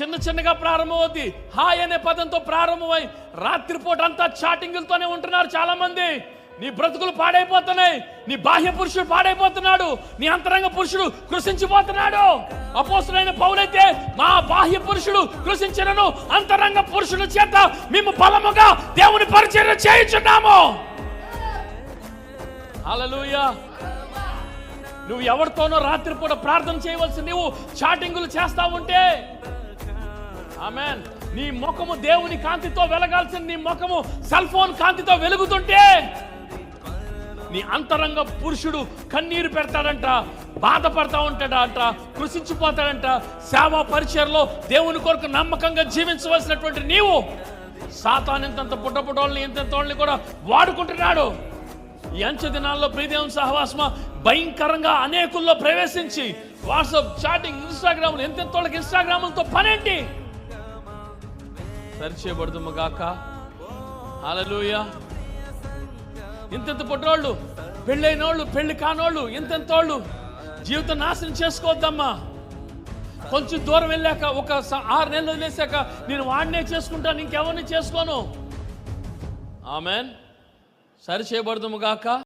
చిన్న చిన్నగా ప్రారంభమవుద్ది. హాయ్ అనే పదంతో ప్రారంభమై రాత్రిపూట అంతా చాటింగులతోనే ఉంటున్నారు చాలా మంది నీ బ్రతుకులు పాడైపోతున్నాయి. నీ బాహ్య పురుషుడు పాడైపోతున్నాడు. నీ అంతరంగ పురుషుడు కృషించిపోతున్నాడు అపోసులైన పౌలైతే మా బాహ్య పురుషుడు కృషించినను అంతరంగ పురుషుడు చేత మేము బలముగా దేవుని పరిచయం చేయించున్నాము. అలలుయా నువ్వు ఎవరితోనో రాత్రిపూట ప్రార్థన చేయవలసి నువ్వు చాటింగులు చేస్తా ఉంటే ఆమెన్ నీ ముఖము దేవుని కాంతితో వెలగాల్సిన నీ ముఖము సెల్ ఫోన్ కాంతితో వెలుగుతుంటే నీ అంతరంగ పురుషుడు కన్నీరు పెడతాడంట బాధపడతా ఉంటాడంట కృషించిపోతాడంట. సేవా పరిచయలో దేవుని కొరకు నమ్మకంగా జీవించవలసినటువంటి నీవు సాతాన్ ఎంతంత పుట్ట పుట్టోళ్ళని కూడా వాడుకుంటున్నాడు. ఈ అంచె దినాల్లో ప్రీదేవం సహవాసమ భయంకరంగా అనేకుల్లో ప్రవేశించి వాట్సాప్ చాటింగ్ ఇన్స్టాగ్రామ్ ఎంతెంత ఇన్స్టాగ్రామ్లతో పనేంటి? సరిచేయబడుతుమ్మ గాక ఇంతెంత పుట్టినోళ్ళు పెళ్ళైనోళ్ళు పెళ్ళి కానోళ్ళు ఇంతెంతోళ్ళు జీవితం నాశనం చేసుకోవద్దమ్మా. కొంచెం దూరం వెళ్ళాక ఒక ఆరు నెలలు వదిలేసాక నేను వాడినే చేసుకుంటాను ఇంకెవరిని చేసుకోను. ఆమెన్. సరి చేయబడదుము గాక